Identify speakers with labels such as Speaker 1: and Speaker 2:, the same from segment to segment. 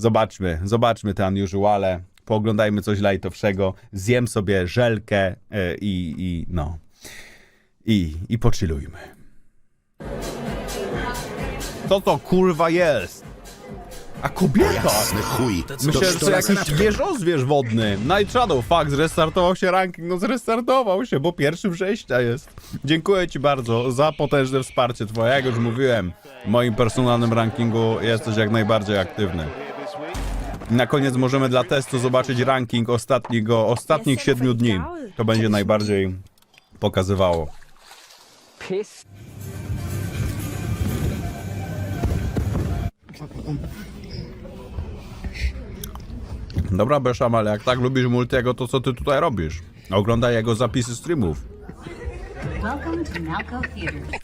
Speaker 1: Zobaczmy, zobaczmy te unusuale, pooglądajmy coś lightowszego, zjem sobie żelkę e, i, i no, i, i pochillujmy. Co to kurwa jest? A kobieta!
Speaker 2: Jasny chuj.
Speaker 1: Myślałem, że to jakiś wieżozwierz wodny. Night Shadow, fakt, zrestartował się ranking. No zrestartował się, bo pierwszy września jest. Dziękuję ci bardzo za potężne wsparcie twoje. Jak już mówiłem, w moim personalnym rankingu jesteś jak najbardziej aktywny. Na koniec możemy dla testu zobaczyć ranking ostatniego, ostatnich siedmiu dni. To będzie najbardziej pokazywało. Dobra, Beszam, ale jak tak lubisz Multiego, to co ty tutaj robisz? Oglądaj jego zapisy streamów.
Speaker 3: Welcome to Malco Theater.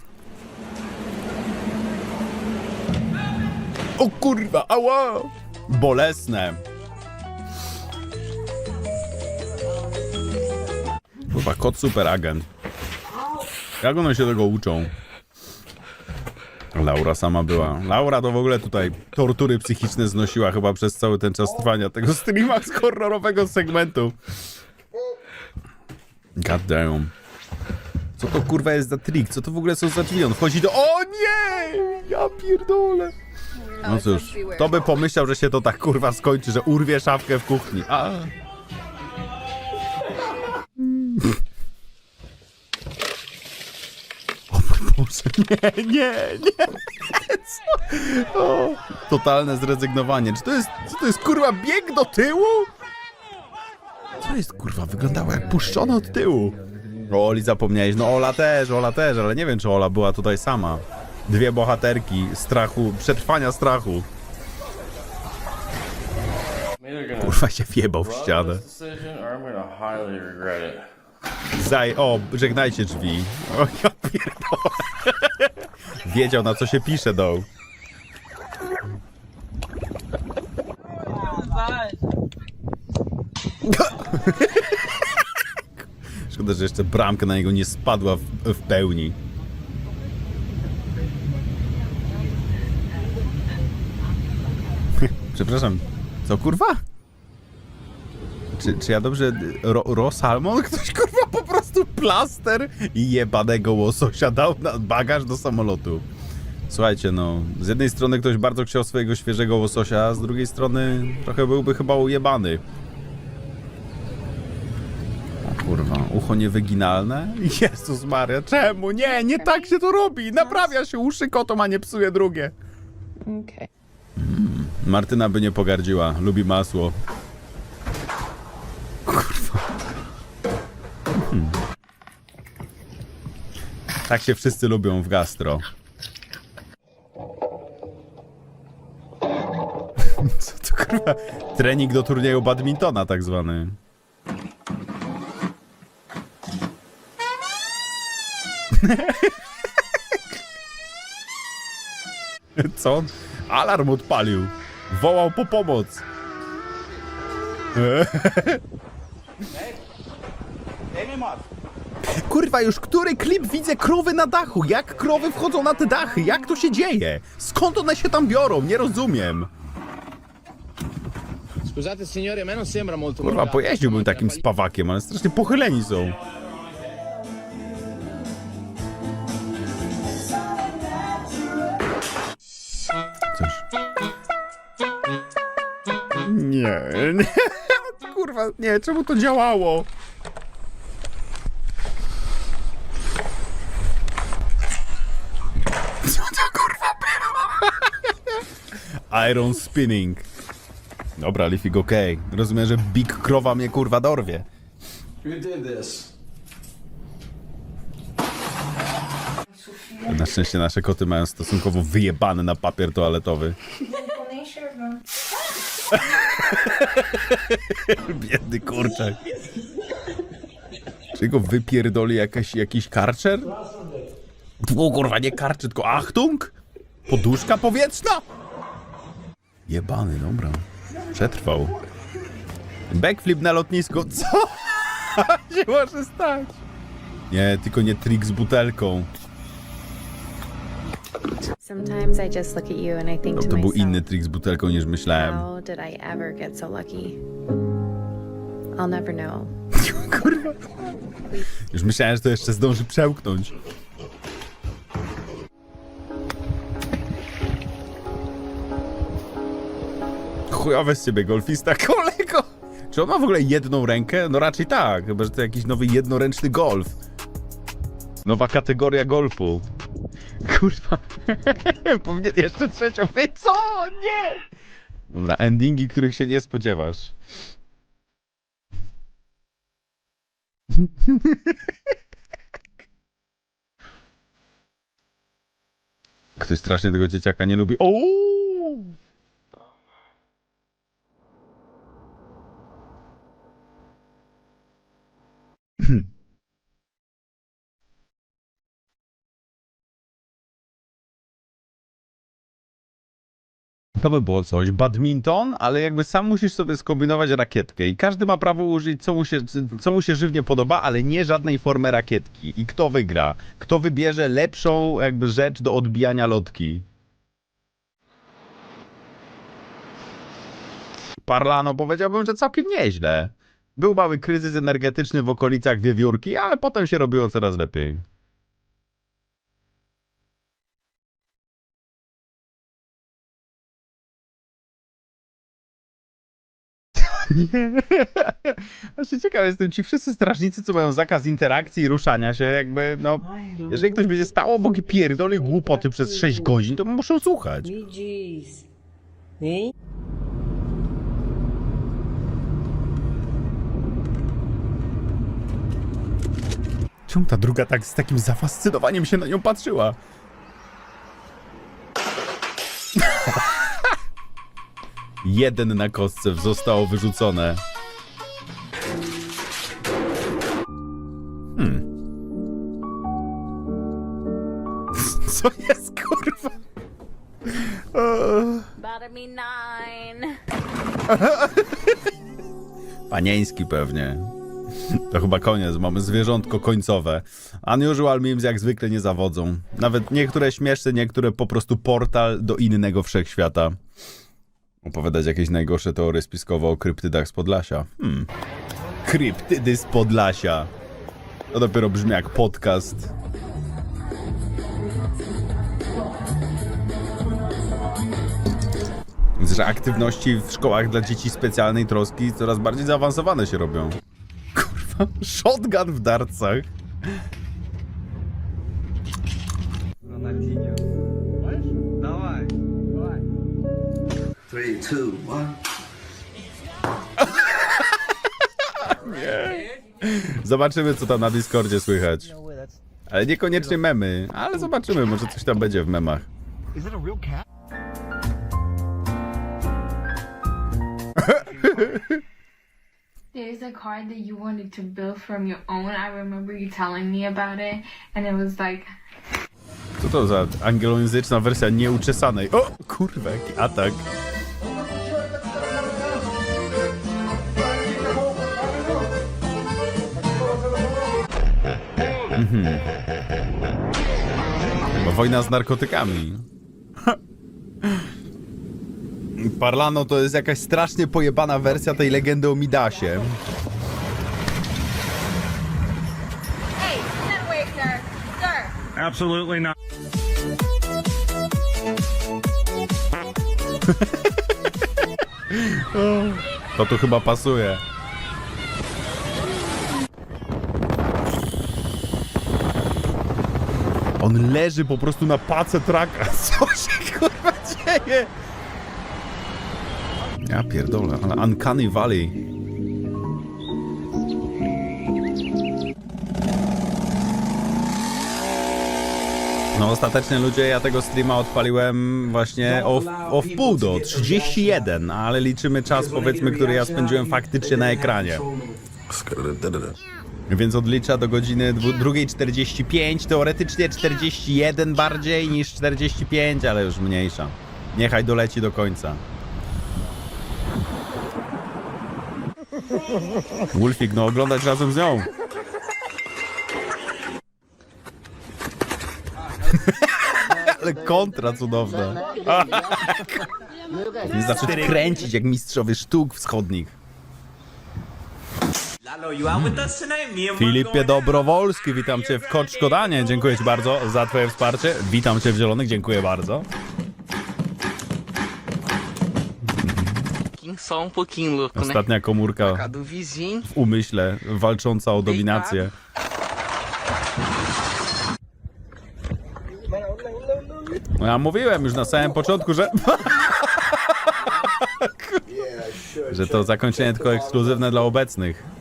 Speaker 1: O kurwa, ała! Bolesne. Kurwa, kot super agent. Jak one się tego uczą? Laura sama była. Laura to w ogóle tutaj tortury psychiczne znosiła chyba przez cały ten czas trwania tego streama z horrorowego segmentu. God damn. Co to kurwa jest za trik? Co to w ogóle są za drzwi? On wchodzi do... O nie! Ja pierdolę. No cóż, kto by pomyślał, że się to tak kurwa skończy, że urwie szafkę w kuchni. A. O mój Boże, nie, nie, nie. Co? O, totalne zrezygnowanie. Czy to jest, czy to jest kurwa bieg do tyłu? Co jest kurwa? Wyglądało jak puszczone od tyłu. O Oli zapomniałeś. No Ola też, Ola też, ale nie wiem czy Ola była tutaj sama. Dwie bohaterki strachu, przetrwania strachu. Kurwa się wjebał w ścianę. Zaj, o, żegnajcie drzwi. O, ja. Wiedział na co się pisze, do. Szkoda, że jeszcze bramka na niego nie spadła w, w pełni. Przepraszam, co kurwa? Czy, czy ja dobrze... Ro, Rosalmon? Ktoś kurwa po prostu plaster i jebanego łososia dał na bagaż do samolotu. Słuchajcie, no, z jednej strony ktoś bardzo chciał swojego świeżego łososia, a z drugiej strony trochę byłby chyba ujebany. O kurwa, ucho niewyginalne? Jezus Maria, czemu? Nie, nie tak się to robi! Naprawia się uszy kotom, a nie psuje drugie.
Speaker 4: Okay.
Speaker 1: Martyna by nie pogardziła, lubi masło. Kurwa. Hmm. Tak się wszyscy lubią w gastro. Co to kurwa? Trening do turnieju badmintona tak zwany. Co? Alarm odpalił. Wołał po pomoc. Kurwa, już który klip widzę krowy na dachu? Jak krowy wchodzą na te dachy? Jak to się dzieje? Skąd one się tam biorą? Nie rozumiem.
Speaker 5: Scusate signore, a me non sembra molto
Speaker 1: Kurwa, pojeździłbym takim spawakiem, ale strasznie pochyleni są. Nie. Kurwa, nie, czemu to działało? Co to kurwa było? Iron spinning. Dobra, Leafig okej. Rozumiem, że Big Krowa mnie kurwa dorwie.
Speaker 6: Who did this?
Speaker 1: Na szczęście nasze koty mają stosunkowo wyjebane na papier toaletowy. Biedny kurczak. Czy go wypierdoli jakaś, jakiś karczer? O kurwa, nie karczer, tylko Achtung? Poduszka powietrzna? Jebany, dobra. Przetrwał. Backflip na lotnisko. Co się może stać? Nie, tylko nie trik z butelką.
Speaker 2: Sometimes I just look at you and I think
Speaker 1: No,
Speaker 2: to
Speaker 1: był inny trik z butelką niż myślałem.
Speaker 2: know.
Speaker 1: Już myślałem, że to jeszcze zdąży przełknąć. Chujowe z ciebie golfista, kolego! Czy on ma w ogóle jedną rękę? No raczej tak, chyba że to jakiś nowy jednoręczny golf. Nowa kategoria golfu. Kurwa. Powinien jeszcze trzecią mieć. Co? Nie! Dobra, endingi, których się nie spodziewasz. Ktoś strasznie tego dzieciaka nie lubi. O! To by było coś. Badminton, ale jakby sam musisz sobie skombinować rakietkę i każdy ma prawo użyć, co mu, się, co mu się żywnie podoba, ale nie żadnej formy rakietki. I kto wygra? Kto wybierze lepszą jakby rzecz do odbijania lotki? Parlano powiedziałbym, że całkiem nieźle. Był mały kryzys energetyczny w okolicach Wiewiórki, ale potem się robiło coraz lepiej. Właśnie ciekaw jestem, ci wszyscy strażnicy, co mają zakaz interakcji i ruszania się, jakby, no, jeżeli ktoś będzie stał obok i pierdoli głupoty przez 6 godzin, to muszą słuchać. Czemu ta druga tak z takim zafascynowaniem się na nią patrzyła? Jeden na kostce zostało wyrzucone. Hmm. Co jest, kurwa? Panieński pewnie. To chyba koniec, mamy zwierzątko końcowe. Unusual memes jak zwykle nie zawodzą. Nawet niektóre śmieszne, niektóre po prostu portal do innego wszechświata. Opowiadać jakieś najgorsze teorie spiskowe o kryptydach z Podlasia. Hmm. Kryptydy z Podlasia. To dopiero brzmi jak podcast. Że aktywności w szkołach dla dzieci specjalnej troski coraz bardziej zaawansowane się robią. Kurwa, shotgun w darcach.
Speaker 4: Three, two, one.
Speaker 1: Zobaczymy, co tam na Discordzie słychać. Ale niekoniecznie memy, ale zobaczymy, może coś tam będzie w memach.
Speaker 7: There's a card that you wanted to build from your own. I remember you telling me about it, and it was like
Speaker 1: Co to za angielojęzyczna wersja nieuczesanej? O, kurwa, jaki atak. Mhm. Chyba wojna z narkotykami. Parlano to jest jakaś strasznie pojebana wersja tej legendy o Midasie.
Speaker 7: Hey, that way, sir. Sir.
Speaker 4: Absolutely not.
Speaker 1: To tu chyba pasuje. On leży po prostu na pace traka. Co się kurwa dzieje? Ja pierdolę, ale Uncanny Valley. No ostatecznie ludzie, ja tego streama odpaliłem właśnie o, o wpół do 31, ale liczymy czas powiedzmy, który ja spędziłem faktycznie na ekranie. Więc odlicza do godziny dwu- 2.45, teoretycznie 41 bardziej niż 45, ale już mniejsza. Niechaj doleci do końca. Wolfik, no oglądać razem z nią. Ale kontra cudowna. Nie kręcić jak mistrzowie sztuk wschodnich. Filipie Dobrowolski, witam cię w Koczkodanie. Dziękuję ci bardzo za twoje wsparcie. Witam cię w Zielonych, dziękuję bardzo.
Speaker 4: Só um pouquinho louco, né?
Speaker 1: Ostatnia komórka
Speaker 4: A do vizinho.
Speaker 1: w umyśle walcząca o dominację. No ja mówiłem już na samym początku, że... że to zakończenie tylko ekskluzywne dla obecnych.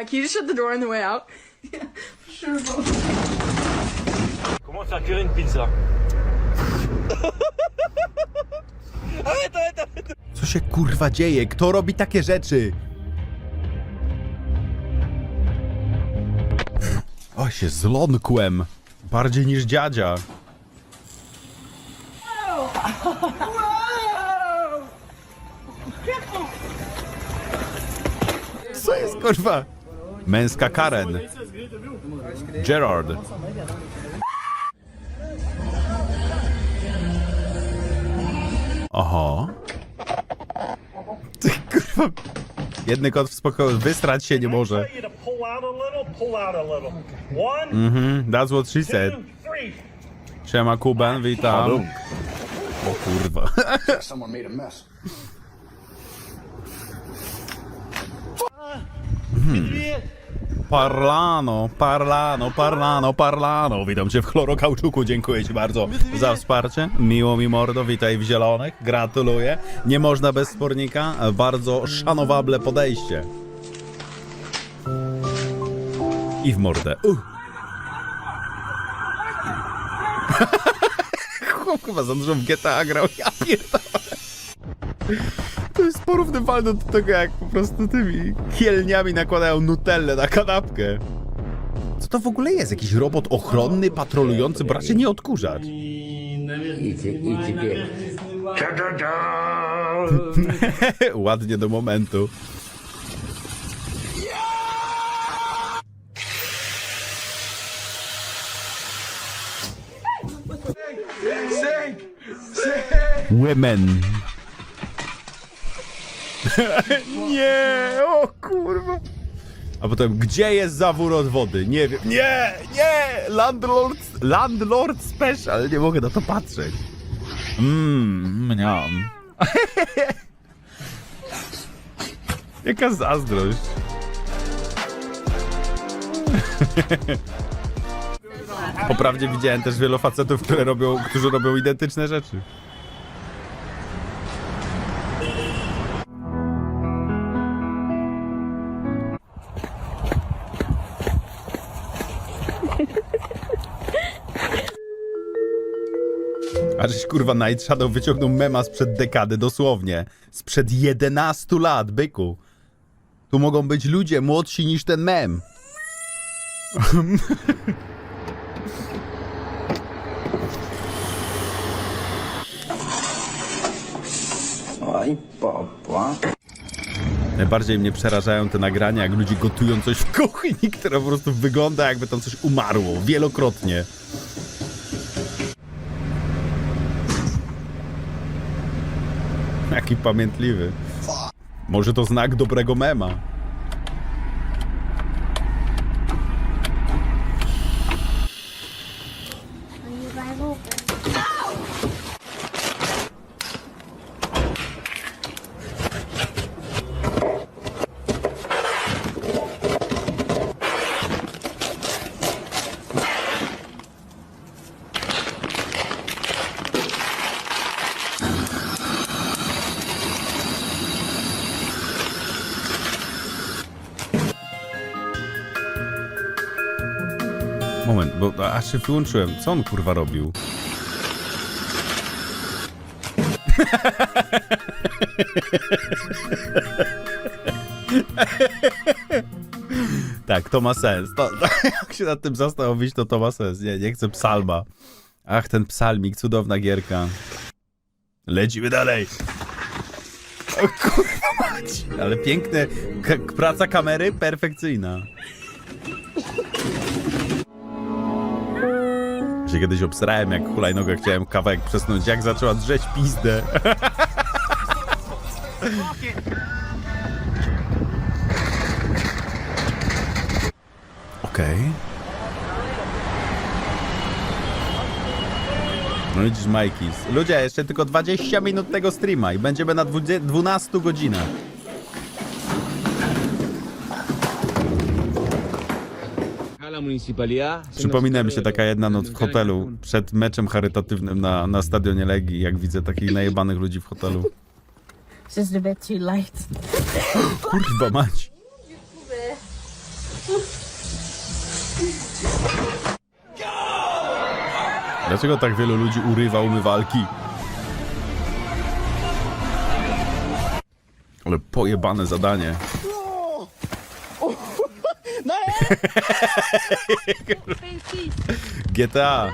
Speaker 8: Yeah, can you just shut the door on the way out?
Speaker 9: Comment faire cuire une pizza
Speaker 1: Co się kurwa dzieje? Kto robi takie rzeczy? O, się zląkłem. Bardziej niż dziadzia. Co jest kurwa? Męska Karen. Gerard. Aha. Ty kurwa. Jedny kot w spokoju wystrać się nie może. Mhm, that's what she said. Siema Kuben, witam. O kurwa. Parlano, parlano, parlano, parlano. Witam cię w chlorokauczuku, dziękuję ci bardzo za wsparcie. Miło mi mordo, witaj w zielonych, gratuluję. Nie można bez spornika, bardzo szanowable podejście. I w mordę. Uh. Chłop chyba za dużo w GTA grał, ja pierdolę. Porównywalne do tego, jak po prostu tymi kielniami nakładają nutellę na kanapkę. Co to w ogóle jest? Jakiś robot ochronny, patrolujący, bo raczej nie odkurzacz. Ładnie do momentu. Women. nie, o kurwa. A potem, gdzie jest zawór od wody? Nie wiem. Nie, nie! Landlord, landlord special. Nie mogę na to patrzeć. Mmm, mniam. Jaka zazdrość. Poprawdzie widziałem też wielu facetów, które robią, którzy robią identyczne rzeczy. Kurwa Night Shadow wyciągnął mema sprzed dekady, dosłownie. Sprzed 11 lat, byku. Tu mogą być ludzie młodsi niż ten mem.
Speaker 10: Oj, papa.
Speaker 1: Najbardziej mnie przerażają te nagrania, jak ludzie gotują coś w kuchni, które po prostu wygląda jakby tam coś umarło. Wielokrotnie. Jaki pamiętliwy. Może to znak dobrego mema. Się wyłączyłem. Co on kurwa robił? tak, to ma sens. To, to, jak się nad tym zastanowić, to to ma sens. Nie, nie chcę psalma. Ach, ten psalmik, cudowna gierka. Lecimy dalej. O kurwa mać. Ale piękne, praca kamery perfekcyjna. Się kiedyś obsrałem, jak hulajnogę chciałem kawałek przesunąć, jak zaczęła drzeć pizdę. Okej. No widzisz, Majkis. Ludzie, jeszcze tylko 20 minut tego streama i będziemy na 20, 12 godzinach. Przypomina mi się taka jedna noc w hotelu przed meczem charytatywnym na, na stadionie Legii, jak widzę takich najebanych ludzi w hotelu.
Speaker 3: Just a bit too light.
Speaker 1: Kurwa mać. Dlaczego tak wielu ludzi urywa umywalki? Ale pojebane zadanie. GTA.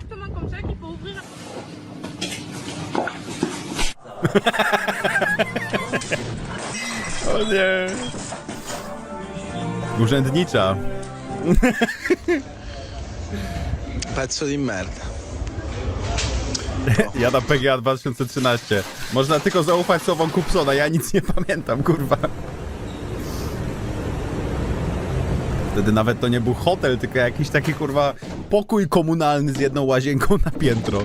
Speaker 1: O nie. Urzędnicza.
Speaker 11: Pezzo di merda.
Speaker 1: Jada PGA 2013. Można tylko zaufać słowom Kupsona, ja nic nie pamiętam, kurwa. Wtedy nawet to nie był hotel, tylko jakiś taki, kurwa, pokój komunalny z jedną łazienką na piętro.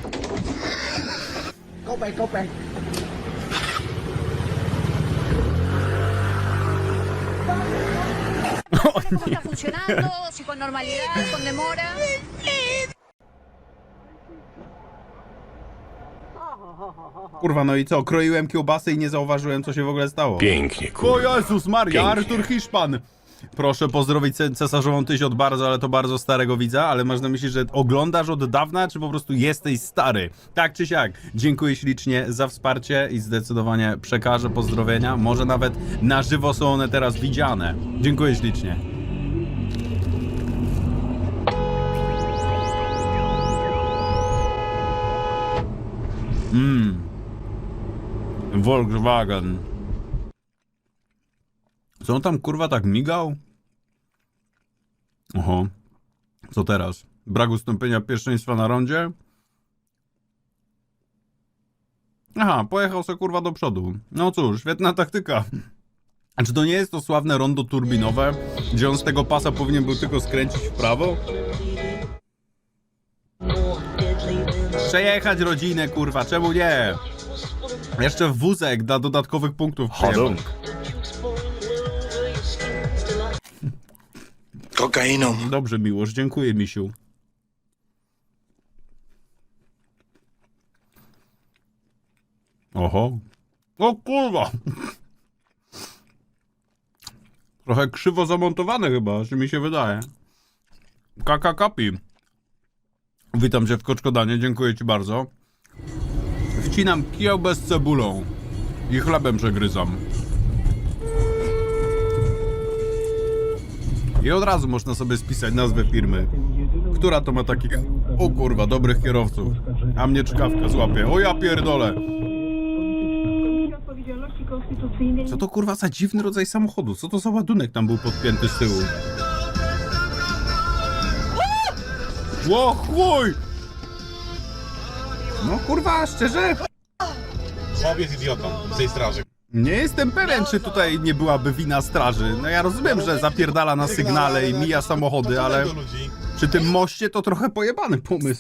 Speaker 3: está funcionando, si con normalidad, con demora.
Speaker 1: Kurwa, no i co? Kroiłem kiełbasy i nie zauważyłem, co się w ogóle stało.
Speaker 9: Pięknie,
Speaker 1: O Jezus Maria,
Speaker 9: Pięknie.
Speaker 1: Artur Hiszpan! Proszę pozdrowić ce- cesarzową tyś od bardzo, ale to bardzo starego widza, ale masz na myśli, że oglądasz od dawna, czy po prostu jesteś stary? Tak czy siak, dziękuję ślicznie za wsparcie i zdecydowanie przekażę pozdrowienia. Może nawet na żywo są one teraz widziane. Dziękuję ślicznie. Mmm. Volkswagen. Co on tam kurwa tak migał? Oho. Co teraz? Brak ustąpienia pierwszeństwa na rondzie? Aha, pojechał se kurwa do przodu. No cóż, świetna taktyka. A czy to nie jest to sławne rondo turbinowe, gdzie on z tego pasa powinien był tylko skręcić w prawo? Przejechać rodzinę, kurwa, czemu nie? Jeszcze wózek dla dodatkowych punktów. przejechał.
Speaker 11: Kokainą.
Speaker 1: Dobrze, Miłosz, dziękuję, misiu. Oho. O kurwa! Trochę krzywo zamontowane chyba, czy mi się wydaje. Kaka kapi. Witam cię w Koczkodanie, dziękuję ci bardzo. Wcinam kiełbę z cebulą i chlebem przegryzam. I od razu można sobie spisać nazwę firmy. Która to ma takich, o kurwa, dobrych kierowców. A mnie czkawka złapie. O ja pierdolę. Co to kurwa za dziwny rodzaj samochodu? Co to za ładunek tam był podpięty z tyłu? Ło chuj! No kurwa, szczerze?
Speaker 9: Chłop jest idiotą z tej straży.
Speaker 1: Nie jestem pewien, czy tutaj nie byłaby wina straży. No ja rozumiem, że zapierdala na sygnale i mija samochody, ale przy tym moście to trochę pojebany pomysł.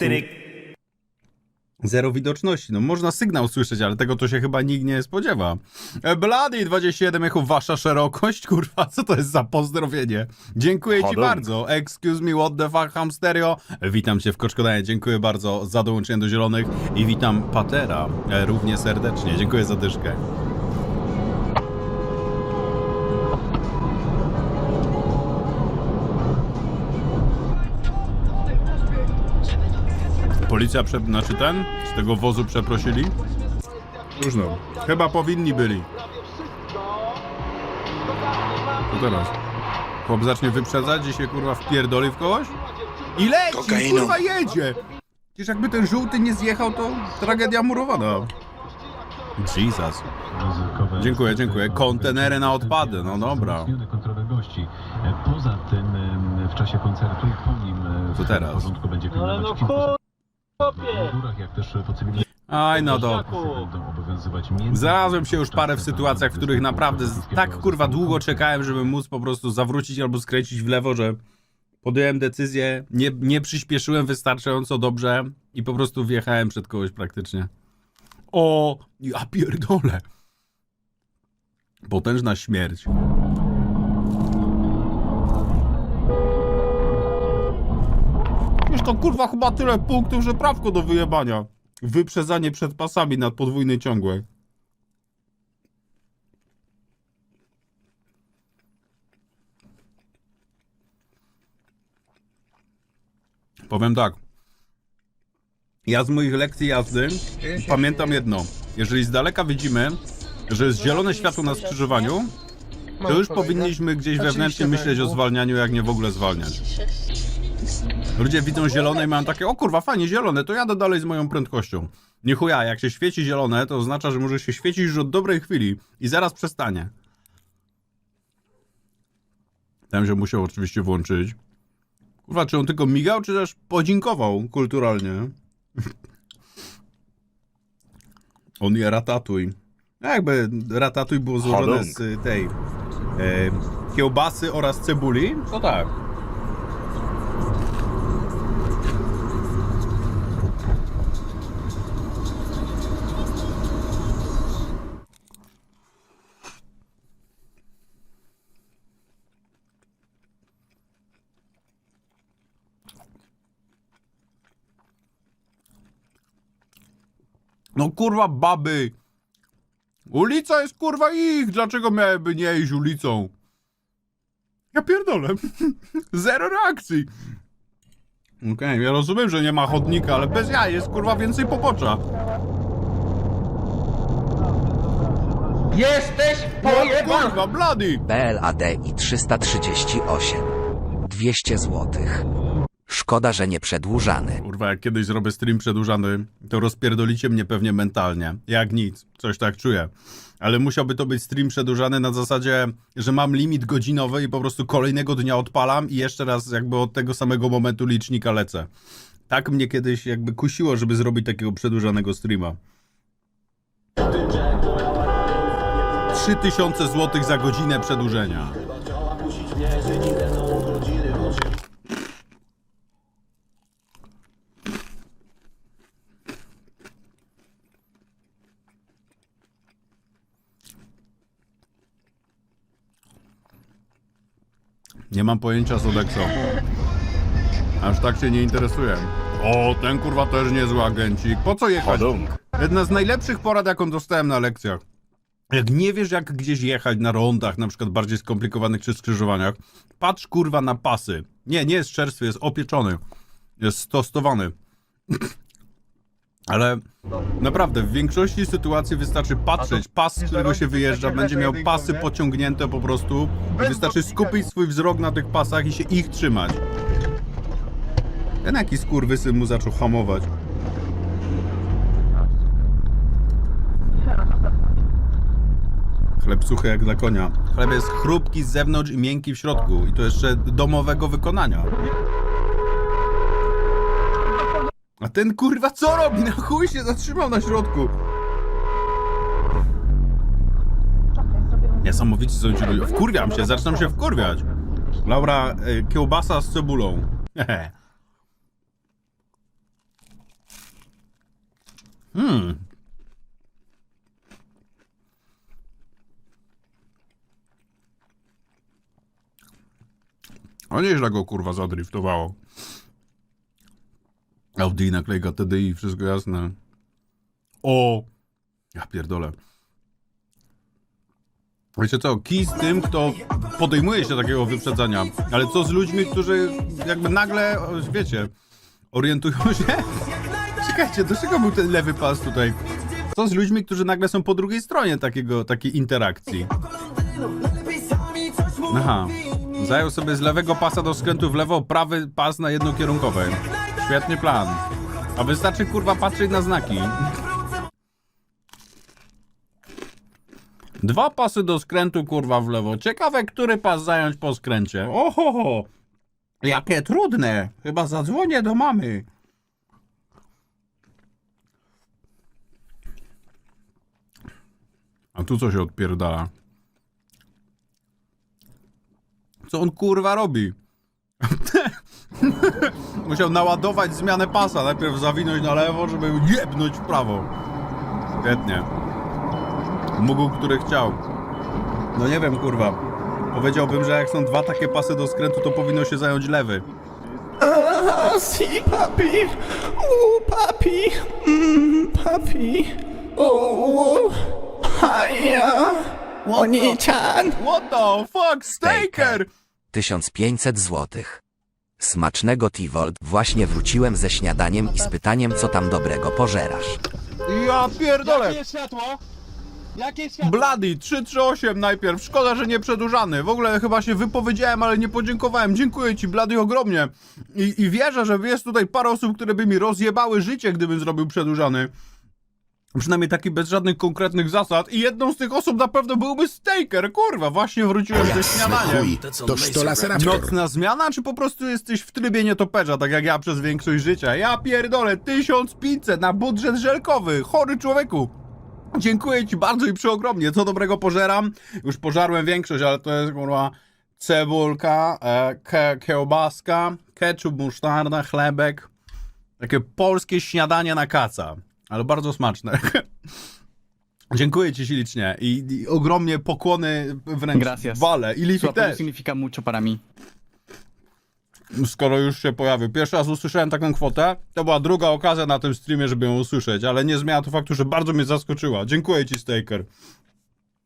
Speaker 1: Zero widoczności. No można sygnał słyszeć, ale tego to się chyba nikt nie spodziewa. E, Blady 27 jako wasza szerokość, kurwa, co to jest za pozdrowienie? Dziękuję ci bardzo. Excuse me, what the fuck, ham stereo. Witam cię w Koczkodanie, dziękuję bardzo za dołączenie do Zielonych i witam Patera e, równie serdecznie. Dziękuję za dyszkę. Policja, prze... znaczy ten, z tego wozu przeprosili? Różno. Chyba powinni byli. Co teraz? Chłop zacznie wyprzedzać i się kurwa wpierdoli w kogoś? I leci,
Speaker 11: Kokainą.
Speaker 1: kurwa jedzie! Przecież jakby ten żółty nie zjechał, to tragedia murowana. Jesus. Dziękuję, dziękuję. Kontenery na odpady, no dobra.
Speaker 12: kontrolę gości. Poza tym w czasie koncertu i po nim e,
Speaker 1: Co
Speaker 12: w
Speaker 1: teraz?
Speaker 12: porządku będzie pilnować
Speaker 5: no chłopie!
Speaker 12: jak też po
Speaker 1: Aj, no do.
Speaker 12: będą obowiązywać między...
Speaker 1: Znalazłem się już parę w sytuacjach, w których naprawdę z- tak kurwa długo czekałem, żeby móc po prostu zawrócić albo skręcić w lewo, że podjąłem decyzję, nie, nie przyspieszyłem wystarczająco dobrze i po prostu wjechałem przed kogoś praktycznie. O, ja pierdolę. Potężna śmierć. To kurwa chyba tyle punktów, że prawko do wyjebania. Wyprzedzanie przed pasami na podwójnej ciągłej. Powiem tak. Ja z moich lekcji jazdy pamiętam jedno. Jeżeli z daleka widzimy, że jest zielone światło na skrzyżowaniu, to już powinniśmy gdzieś wewnętrznie myśleć o zwalnianiu, jak nie w ogóle zwalniać. Ludzie widzą zielone i mają takie, o kurwa, fajnie zielone, to jadę dalej z moją prędkością. Nie chuja, jak się świeci zielone, to oznacza, że może się świecić już od dobrej chwili i zaraz przestanie. Tam się musiał oczywiście włączyć. Kurwa, czy on tylko migał, czy też podziękował kulturalnie? on je ratatuj. No Jakby ratatuj było złożone z tej e, kiełbasy oraz cebuli, to tak. No kurwa baby. Ulica jest kurwa ich. Dlaczego miałyby nie iść ulicą? Ja pierdolę. Zero reakcji. Okej, ja rozumiem, że nie ma chodnika, ale bez jaj jest kurwa więcej popocza.
Speaker 5: Jesteś
Speaker 1: No, kurwa, blady.
Speaker 13: BLADI 338. 200 zł. Szkoda, że nie przedłużany.
Speaker 1: Kurwa, jak kiedyś zrobię stream przedłużany, to rozpierdolicie mnie pewnie mentalnie. Jak nic. Coś tak czuję. Ale musiałby to być stream przedłużany na zasadzie, że mam limit godzinowy i po prostu kolejnego dnia odpalam i jeszcze raz jakby od tego samego momentu licznika lecę. Tak mnie kiedyś jakby kusiło, żeby zrobić takiego przedłużanego streama. 3000 zł za godzinę przedłużenia. Nie mam pojęcia z Odexo. Aż tak się nie interesuję. O, ten kurwa też niezły agencik. Po co jechać? Jedna z najlepszych porad, jaką dostałem na lekcjach. Jak nie wiesz, jak gdzieś jechać na rondach, na przykład bardziej skomplikowanych czy skrzyżowaniach, patrz kurwa na pasy. Nie, nie jest czerstwy, jest opieczony. Jest tostowany. Ale naprawdę, w większości sytuacji wystarczy patrzeć. Pas, z którego się wyjeżdża, będzie miał pasy pociągnięte po prostu. I wystarczy skupić swój wzrok na tych pasach i się ich trzymać. Ten jaki skurwysyn mu zaczął hamować. Chleb suchy jak dla konia. Chleb jest chrupki z zewnątrz i miękki w środku. I to jeszcze domowego wykonania. A ten kurwa co robi? Na chuj się zatrzymał na środku. Niesamowici są ci ludzie. Wkurwiam się, zaczynam się wkurwiać. Laura, y, kiełbasa z cebulą. hmm. O nieźle go kurwa zadriftowało. Audi, naklejka TDI, wszystko jasne. O! Ja pierdolę. Wiecie co, kij z tym, kto podejmuje się takiego wyprzedzania, ale co z ludźmi, którzy jakby nagle, wiecie, orientują się? Czekajcie, do czego był ten lewy pas tutaj? Co z ludźmi, którzy nagle są po drugiej stronie takiego, takiej interakcji? Aha. Zajął sobie z lewego pasa do skrętu w lewo prawy pas na jednokierunkowy. Świetny plan. A wystarczy kurwa patrzeć na znaki. Dwa pasy do skrętu, kurwa, w lewo. Ciekawe, który pas zająć po skręcie. Oho, jakie trudne. Chyba zadzwonię do mamy. A tu co się odpierdala? Co on kurwa robi? Musiał naładować zmianę pasa. Najpierw zawinąć na lewo, żeby jebnąć w prawo. Świetnie. Mógł, który chciał. No nie wiem, kurwa. Powiedziałbym, że jak są dwa takie pasy do skrętu, to powinno się zająć lewy.
Speaker 10: Si, papi. Oh, papi. Mm, papi. Oh, haja. Oni-chan.
Speaker 1: What the fuck, Staker?
Speaker 13: 1500 złotych. Smacznego Tivold. Właśnie wróciłem ze śniadaniem i z pytaniem, co tam dobrego pożerasz.
Speaker 1: Ja pierdolę.
Speaker 9: jest światło? Jakie jest światło?
Speaker 1: Bloody 338 najpierw. Szkoda, że nie przedłużany. W ogóle chyba się wypowiedziałem, ale nie podziękowałem. Dziękuję ci, Bloody, ogromnie. I, I wierzę, że jest tutaj parę osób, które by mi rozjebały życie, gdybym zrobił przedłużany. Przynajmniej taki bez żadnych konkretnych zasad. I jedną z tych osób na pewno byłby Staker. Kurwa, właśnie wróciłem ze śniadaniem.
Speaker 11: Toż to lasera
Speaker 1: Nocna zmiana, czy po prostu jesteś w trybie nietoperza, tak jak ja przez większość życia? Ja pierdolę, 1500 na budżet żelkowy, chory człowieku. Dziękuję ci bardzo i przeogromnie, co dobrego pożeram. Już pożarłem większość, ale to jest kurwa cebulka, e, ke, kiełbaska, ketchup, musztarda, chlebek. Takie polskie śniadanie na kaca, ale bardzo smaczne. Dziękuję ci ślicznie i, i ogromnie pokłony wręcz
Speaker 14: Gracias.
Speaker 1: wale. I Lifi też.
Speaker 14: significa mucho para mí.
Speaker 1: skoro już się pojawił. Pierwszy raz usłyszałem taką kwotę, to była druga okazja na tym streamie, żeby ją usłyszeć, ale nie zmienia to faktu, że bardzo mnie zaskoczyła. Dziękuję ci, Staker.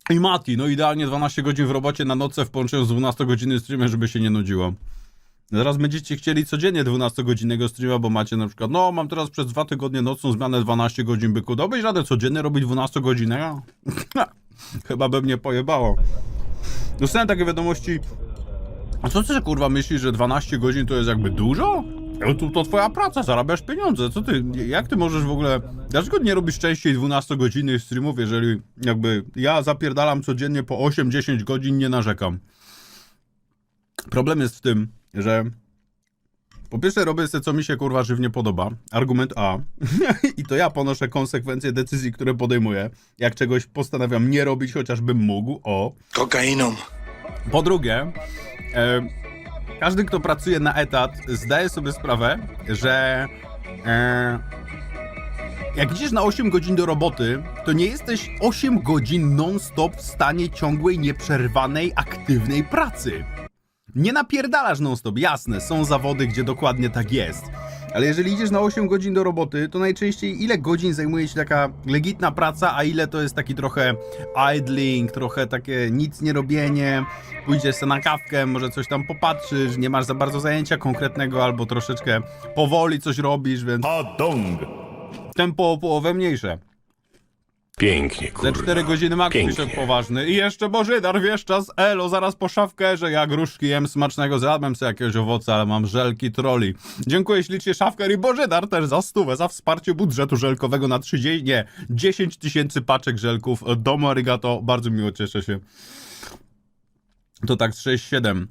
Speaker 1: I Mati, no idealnie 12 godzin w robocie na nocce w połączeniu z 12 godziny streamem, żeby się nie nudziło. Zaraz będziecie chcieli codziennie 12-godzinnego streama, bo macie na przykład, no mam teraz przez dwa tygodnie nocną zmianę 12 godzin byku. Dałbyś radę codziennie robić 12-godzinnego? Chyba by mnie pojebało. Dostałem takie wiadomości, a co ty kurwa myślisz, że 12 godzin to jest jakby dużo? No to, to twoja praca, zarabiasz pieniądze. Co ty, jak ty możesz w ogóle. Dlaczego nie robisz częściej 12 godzinnych streamów, jeżeli jakby ja zapierdalam codziennie po 8-10 godzin, nie narzekam. Problem jest w tym, że po pierwsze robię sobie co mi się kurwa żywnie podoba. Argument A. I to ja ponoszę konsekwencje decyzji, które podejmuję. Jak czegoś postanawiam nie robić, chociażbym mógł. O.
Speaker 11: Kokainą.
Speaker 1: Po drugie, e, każdy, kto pracuje na etat, zdaje sobie sprawę, że e, jak idziesz na 8 godzin do roboty, to nie jesteś 8 godzin non-stop w stanie ciągłej, nieprzerwanej, aktywnej pracy. Nie napierdalasz non-stop, jasne, są zawody, gdzie dokładnie tak jest. Ale jeżeli idziesz na 8 godzin do roboty, to najczęściej ile godzin zajmuje ci taka legitna praca, a ile to jest taki trochę idling, trochę takie nic nie robienie, pójdziesz sobie na kawkę, może coś tam popatrzysz, nie masz za bardzo zajęcia konkretnego, albo troszeczkę powoli coś robisz, więc tempo o połowę mniejsze.
Speaker 9: Pięknie,
Speaker 1: Ze 4 godziny max pisze poważny. I jeszcze Bożydar, wiesz, czas elo, zaraz po szafkę, że jak gruszki jem smacznego, zjadłem sobie jakiegoś owoca, ale mam żelki troli. Dziękuję ślicznie Szafker i Bożydar też za stówę, za wsparcie budżetu żelkowego na 30, nie, 10 tysięcy paczek żelków. Domo arigato, bardzo miło, cieszę się. To tak z 6-7.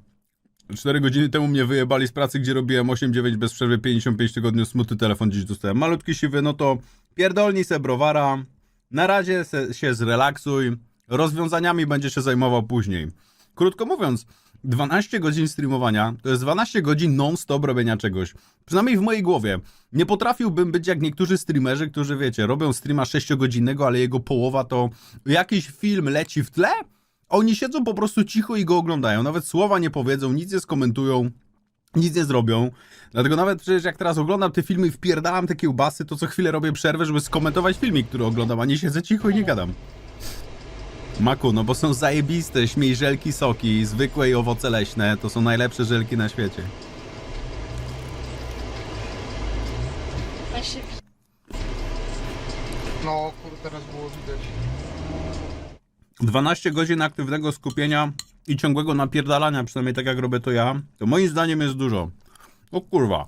Speaker 1: 4 godziny temu mnie wyjebali z pracy, gdzie robiłem 8-9 bez przerwy, 55 tygodni, smutny telefon dziś dostałem. Malutki siwy, no to pierdolnij se browara, na razie se, się zrelaksuj, rozwiązaniami będzie się zajmował później. Krótko mówiąc, 12 godzin streamowania to jest 12 godzin non-stop robienia czegoś. Przynajmniej w mojej głowie. Nie potrafiłbym być jak niektórzy streamerzy, którzy wiecie, robią streama 6-godzinnego, ale jego połowa to jakiś film leci w tle. Oni siedzą po prostu cicho i go oglądają. Nawet słowa nie powiedzą, nic nie skomentują nic nie zrobią. Dlatego nawet przecież jak teraz oglądam te filmy i wpierdalam te kiełbasy, to co chwilę robię przerwę, żeby skomentować filmik, który oglądam, a nie siedzę cicho i nie gadam. Maku, no bo są zajebiste, śmiej żelki soki, zwykłe i owoce leśne, to są najlepsze żelki na świecie.
Speaker 9: No, kurde, teraz było widać.
Speaker 1: 12 godzin aktywnego skupienia i ciągłego napierdalania, przynajmniej tak jak robię to ja, to moim zdaniem jest dużo. O kurwa.